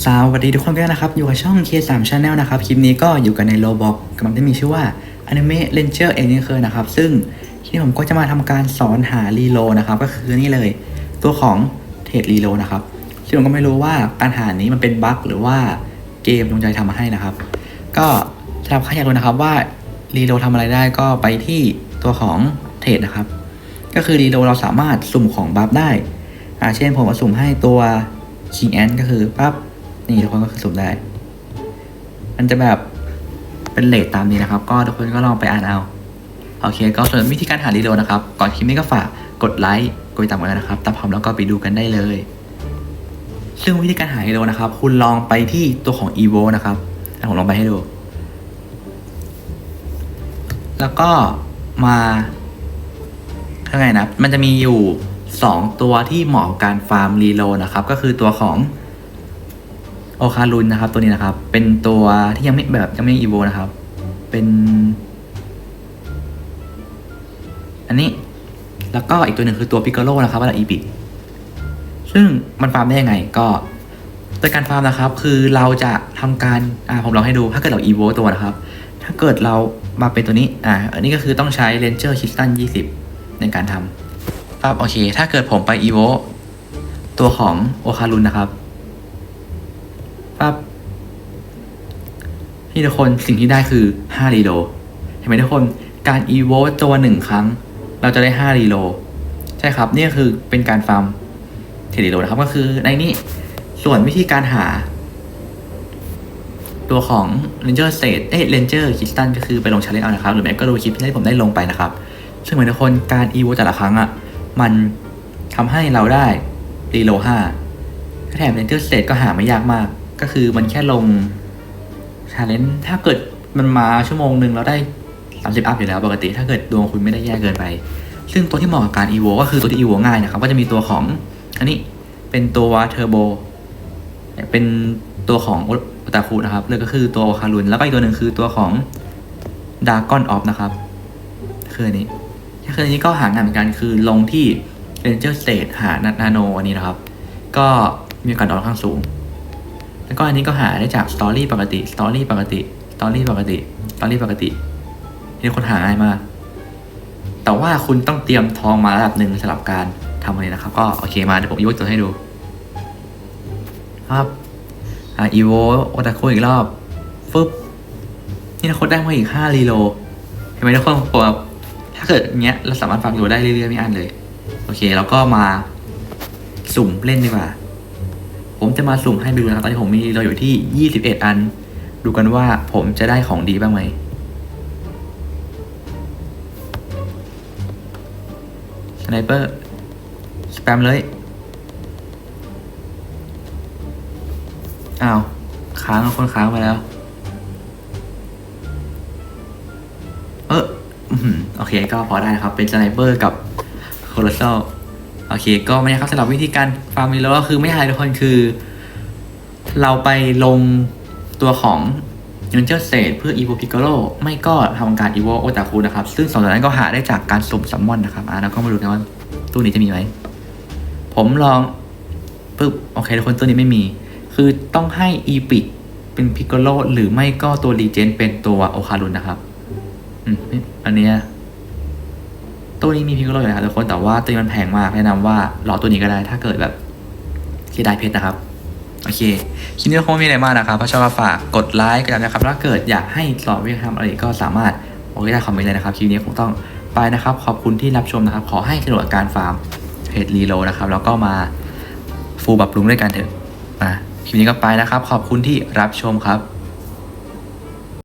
สวัสดีทุกคนกันนะครับ อยู่กับช่อง K3 Channel นะครับ คลิปนี้ก็อยู่กันในโลบอกกำลังได้มีชื่อว่า Anime Ranger เองนี่คือนะครับ ซึ่งคลิปนี้ผมก็จะมาทำการสอนหารีโลนะครับ ก็คือนี่เลยตัวของเทรดรีโลนะครับซึ่งผมก็ไม่รู้ว่าการหานี้มันเป็นบั๊กหรือว่าเกมจงใจทำมาให้นะครับ ก็สำหรับใครอยากรู้นะครับว่ารีโลทำอะไรได้ก็ไปที่ตัวของเทรดนะครับ ก็คือรีโลเราสามารถสุ่มของบัฟได้เช่นผมสุ่มให้ตัว King Ant ก็คือปั๊บ นี่ทุกคนก็คือสุ่มได้ มันจะแบบเป็นเลทตามนี้นะครับ ก็ทุกคนก็ลองไปอ่านเอา โอเค ก็ส่วนวิธีการหารีโลดนะครับ ก่อนคลิปนี้ก็ฝากกดไลค์กดติดตามกันนะครับถ้าพร้อมแล้วก็ไปดูกันได้เลย ซึ่งวิธีการหารีโลดนะครับ คุณลองไปที่ตัวของ evo นะครับผมลองไปให้ดู แล้วก็มาเท่าไงนะ มันจะมีอยู่ 2 ตัวที่เหมาะกับการฟาร์มรีโลนะครับ ก็คือตัวของ อคารุนนะครับ ตัวนี้นะครับ เป็นตัวที่ยังไม่แบบยังไม่อีโวนะครับ เป็น อันนี้แล้วก็อีกตัวหนึ่งคือตัวพิก o โลนะครับว่าอีปิซึ่งมันฟาร์มได้ยังไงก็โดยการฟาร์มนะครับ คือเราจะทำการอ่าผมลองให้ดูถ้าเกิดเราอีโวตัวนะครับ ถ้าเกิดเรามาเป็นตัวนี้อ่าอันนี้ก็คือต้องใช้ Ranger k i s t a n 20 ในการทำครับโอเค ถ้าเกิดผมไปอีโวตัวของโอคารุนนะครับ ปั๊บนี่ทุกคนสิ่งที่ได้คือ5รีโลเห็นไหมทุกคนการอีโวตัวหนึ่งครั้ง เราจะได้5รีโลใช่ครับนี่คือเป็นการฟาร์มเทรดรีโลนะครับก็คือในนี้ส่วนวิธีการหา ตัวของ Ranger s t a t e เอ้ย Ranger k i s t a n ก็คือไปลงชาเลนจ์เอานะครับ หรือแม้ก็ดูคลิปที่ผมได้ลงไปนะครับ ซึ่งเหมือนทุกคนการอีโวแต่ละครั้งอะ มันทำให้เราได้รีโล5แถม Ranger s t a t e ก็หาไม่ยากมาก ก็คือมันแค่ลงชาเลนจ์ถ้าเกิดมันมาชั่วโมงหนึ่งเราได้ 30 อัพอยู่แล้วปกติ ถ้าเกิดดวงคุณไม่ได้แย่เกินไป ซึ่งตัวที่เหมาะกับการ EVO ก็คือตัวที่ EVO ง่ายนะครับ ก็จะมีตัวของอันนี้เป็นตัวเทอร์โบเป็นตัวของโอตาคุนะครับเลยก็คือตัวคารุนแล้วก็อีกตัวหนึ่งคือตัวของดากอนออฟนะครับคืออันนี้คืออันนี้ก็หางานเหมือนกันคือลงที่ Ranger State หานาโนอันนี้นะครับ ก็มีกาสดอกค่อนข้างสูง แล้วก็อันนี้ก็หาได้จากสตอรี่ปกติสตอรี่ปกติสตอรี่ปกติสตอรี่ปกตินี่คนหาง่ายมากแต่ว่าคุณต้องเตรียมทองมาระดับหนึ่งสำหรับการทำอะไรนะครับ ก็โอเคมาเดี๋ยวผมยกตัวให้ดู ครับอ่าอีโวโอตาโคอีกรอบฟึบนี่นะคนได้มาอีกห้ารีโลเห็นไหมทุกคนผมถ้าเกิดอย่างเงี้ยเราสามารถฟังดูได้เรื่อยๆไม่อันเลย โอเค แล้วก็มาสุ่มเล่นดีกว่า ผมจะมาสุ่มให้ดูนะครับตอนนี้ผมมีเราอยู่ที่ 21 อัน ดูกันว่าผมจะได้ของดีบ้างไหมสไนเปอร์สแปมเลย อ้าว ค้างคนค้างไปแล้ว เออโอเคก็พอได้ครับ เป็นสไนเปอร์กับโคลอสซ โอเค ก็ไม่ครับสำหรับวิธีการฟาร์มมีแล้วก็คือไม่อะไรทุกคนคือ เราไปลงตัวของ r a n g e r s t a t e เพื่อ Evo Piccolo ไม่ก็ทำการ Evo Otaku นะครับ ซึ่งสองตัวนั้นก็หาได้จากการสุ่มซัมมอนนะครับอะแล้วก็มาดูกันว่าตู้นี้จะมีไหม ผมลองปึ๊บโอเคทุกคนตัวนี้ไม่มี คือต้องให้ e p i c เป็น Piccolo หรือไม่ก็ตัว Regen เป็นตัวโอคารุนนะครับ อืมอันเนี้ย ตัวนี้มีพิกโลอยู่นะครับทุกคนแต่ว่าตัวนี้มันแพงมากแนะนำว่ารอตัวนี้ก็ได้ถ้าเกิดแบบเสียดายเพชรนะครับโอเคคลิปนี้คงไม่มีอะไรมากนะครับถ้าชอบก็ฝากกดไลค์กันนะครับถ้าเกิดอยากให้สอนวิธีทำอะไรก็สามารถบอกได้คอมเมนต์เลยนะครับคลิปนี้คงต้องไปนะครับ ขอบคุณที่รับชมนะครับ ขอให้สนุกกับการฟาร์มเพจรีโลนะครับ แล้วก็มาฟูลปรับปรุงด้วยกันเถอะอะคลิปนี้ก็ไปนะครับ ขอบคุณที่รับชมครับ